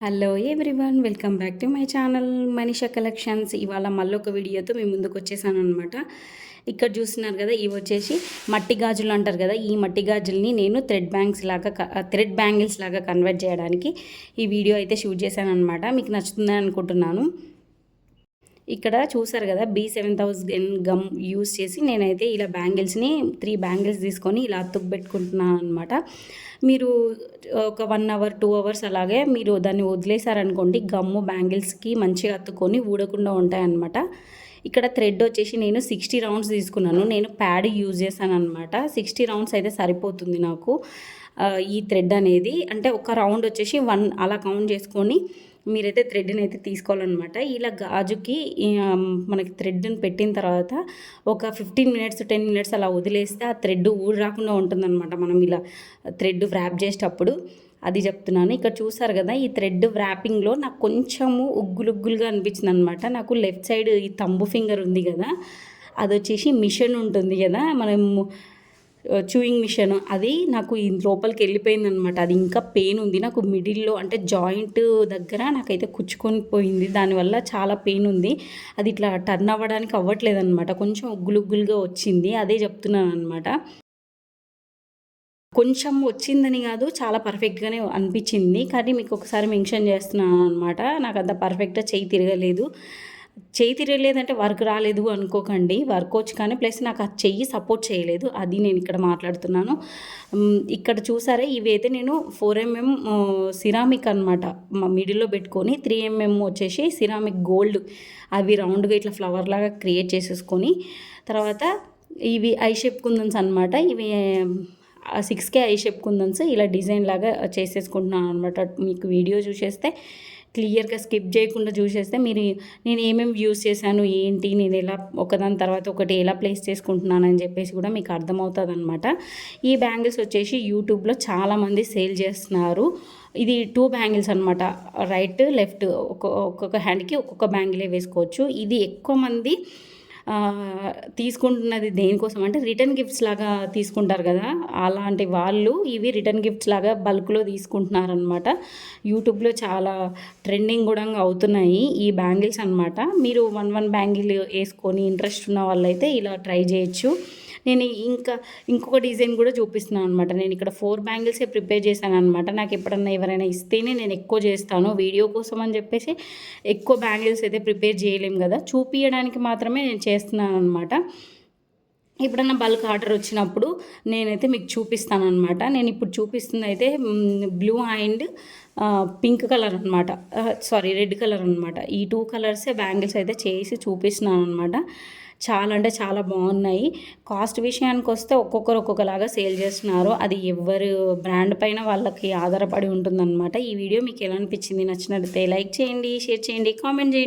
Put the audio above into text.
Hello everyone welcome back to my channel Manisha collections ఇవాళ మళ్ళీ ఒక వీడియోతో మేము ముందుకు వచ్చేసాను అనమాట ఇక్కడ చూస్తున్నారు కదా ఇవి వచ్చేసి మట్టి గాజులు అంటారు కదా ఈ మట్టి గాజుల్ని నేను థ్రెడ్ బ్యాంగ్స్ లాగా థ్రెడ్ బ్యాంగిల్స్ లాగా కన్వర్ట్ చేయడానికి ఈ వీడియో అయితే షూట్ చేశాను అనమాట మీకు నచ్చుతుందని అనుకుంటున్నాను. ఇక్కడ చూసారు కదా B seven thousand gum use చేసి నేనైతే ఇలా బ్యాంగిల్స్ని త్రీ బ్యాంగిల్స్ తీసుకొని ఇలా అతుకు పెట్టుకుంటున్నాను అనమాట మీరు ఒక వన్ అవర్ టూ అవర్స్ అలాగే మీరు దాన్ని వదిలేసారనుకోండి గమ్ము బ్యాంగిల్స్కి మంచిగా అత్తుకొని ఊడకుండా ఉంటాయన్నమాట. ఇక్కడ థ్రెడ్ వచ్చేసి నేను సిక్స్టీ రౌండ్స్ తీసుకున్నాను. నేను ప్యాడ్ యూజ్ చేశాను అనమాట సిక్స్టీ రౌండ్స్ అయితే సరిపోతుంది నాకు ఈ థ్రెడ్ అనేది. అంటే ఒక రౌండ్ వచ్చేసి వన్ అలా కౌంట్ చేసుకొని మీరైతే థ్రెడ్ని అయితే తీసుకోవాలన్నమాట. ఇలా గాజుకి మనకి థ్రెడ్ని పెట్టిన తర్వాత ఒక ఫిఫ్టీన్ మినిట్స్ టెన్ మినిట్స్ అలా వదిలేస్తే ఆ థ్రెడ్ ఊడి రాకుండా ఉంటుందన్నమాట. మనం ఇలా థ్రెడ్ వ్రాప్ చేసేటప్పుడు. అది చెప్తున్నాను. ఇక్కడ చూసారు కదా ఈ థ్రెడ్ వ్రాపింగ్లో నాకు కొంచెము ఉగ్గులుగ్గులుగా అనిపించింది అనమాట నాకు లెఫ్ట్ సైడ్ ఈ తంబు ఫింగర్ ఉంది కదా అది వచ్చేసి మిషన్ ఉంటుంది కదా మనం చూయింగ్ మిషన్ అది నాకు లోపలికి వెళ్ళిపోయింది అనమాట అది ఇంకా పెయిన్ ఉంది. నాకు మిడిల్లో అంటే జాయింట్ దగ్గర నాకైతే కుచ్చుకొని పోయింది. దానివల్ల చాలా పెయిన్ ఉంది. అది ఇట్లా టర్న్ అవ్వడానికి అవ్వట్లేదు అనమాట కొంచెం ఉగ్గులుగ్గులుగా వచ్చింది. అదే చెప్తున్నాను అనమాట కొంచెం వచ్చిందని కాదు చాలా పర్ఫెక్ట్గానే అనిపించింది. కానీ మీకు ఒకసారి మెన్షన్ చేస్తున్నాను అనమాట నాకు అంత పర్ఫెక్ట్గా చేయి తిరగలేదు. చేయి తిరగలేదంటే వర్క్ రాలేదు అనుకోకండి. వర్క్ వచ్చి కానీ ప్లస్ నాకు ఆ చెయ్యి సపోర్ట్ చేయలేదు. అది నేను ఇక్కడ మాట్లాడుతున్నాను. ఇక్కడ చూసారా? ఇవైతే నేను ఫోర్ ఎంఎం సిరామిక్ అనమాట మా మిడిల్లో పెట్టుకొని త్రీ ఎంఎం వచ్చేసి సిరామిక్ గోల్డ్. అవి రౌండ్గా ఇట్లా ఫ్లవర్ లాగా క్రియేట్ చేసేసుకొని తర్వాత ఇవి ఐ షేప్ కుందన్స్ అనమాట ఇవి సిక్స్కే ఐ షేప్ కుందన్స్ ఇలా డిజైన్ లాగా చేసేసుకుంటున్నాను అనమాట మీకు వీడియో చూసేస్తే క్లియర్గా స్కిప్ చేయకుండా చూసేస్తే మీరు నేను ఏమేమి యూస్ చేశాను ఏంటి నేను ఎలా ఒకదాని తర్వాత ఒకటి ఎలా ప్లేస్ చేసుకుంటున్నాను అని చెప్పేసి కూడా మీకు అర్థమవుతుంది అనమాట ఈ బ్యాంగిల్స్ వచ్చేసి యూట్యూబ్లో చాలామంది సేల్ చేస్తున్నారు. ఇది టూ బ్యాంగిల్స్ అనమాట రైట్ లెఫ్ట్ ఒక్కొక్క హ్యాండ్కి ఒక్కొక్క బ్యాంగిలే వేసుకోవచ్చు. ఇది ఎక్కువ మంది తీసుకుంటున్నది దేనికోసం అంటే రిటర్న్ గిఫ్ట్స్ లాగా తీసుకుంటారు కదా అలాంటి వాళ్ళు ఇవి రిటర్న్ గిఫ్ట్స్ లాగా బల్క్లో తీసుకుంటున్నారనమాట యూట్యూబ్లో చాలా ట్రెండింగ్ కూడా అవుతున్నాయి ఈ బ్యాంగిల్స్ అనమాట మీరు వన్ వన్ బ్యాంగిల్ వేసుకొని ఇంట్రెస్ట్ ఉన్న వాళ్ళైతే ఇలా ట్రై చేయొచ్చు. నేను ఇంకా ఇంకొక డిజైన్ కూడా చూపిస్తున్నాను అనమాట నేను ఇక్కడ ఫోర్ బ్యాంగిల్సే ప్రిపేర్ చేశాను అనమాట నాకు ఎప్పుడన్నా ఎవరైనా ఇస్తేనే నేను ఎక్కువ చేస్తాను. వీడియో కోసం అని చెప్పేసి ఎక్కువ బ్యాంగిల్స్ అయితే ప్రిపేర్ చేయలేము కదా. చూపించడానికి మాత్రమే నేను చేస్తున్నాను అనమాట ఎప్పుడన్నా బల్క్ ఆర్డర్ వచ్చినప్పుడు నేనైతే మీకు చూపిస్తాను అనమాట నేను ఇప్పుడు చూపిస్తుంది అయితే బ్లూ అండ్ పింక్ కలర్ అనమాట సారీ రెడ్ కలర్ అనమాట ఈ టూ కలర్సే బ్యాంగిల్స్ అయితే చేసి చూపిస్తున్నాను అనమాట చాలా అంటే చాలా బాగున్నాయి. కాస్ట్ విషయానికి వస్తే ఒక్కొక్కరు ఒక్కొక్కలాగా సేల్ చేస్తున్నారు. అది ఎవరు బ్రాండ్ పైన వాళ్ళకి ఆధారపడి ఉంటుందన్నమాట. ఈ వీడియో మీకు ఎలా అనిపించింది నచ్చినట్లయితే లైక్ చేయండి షేర్ చేయండి కామెంట్ చేయండి.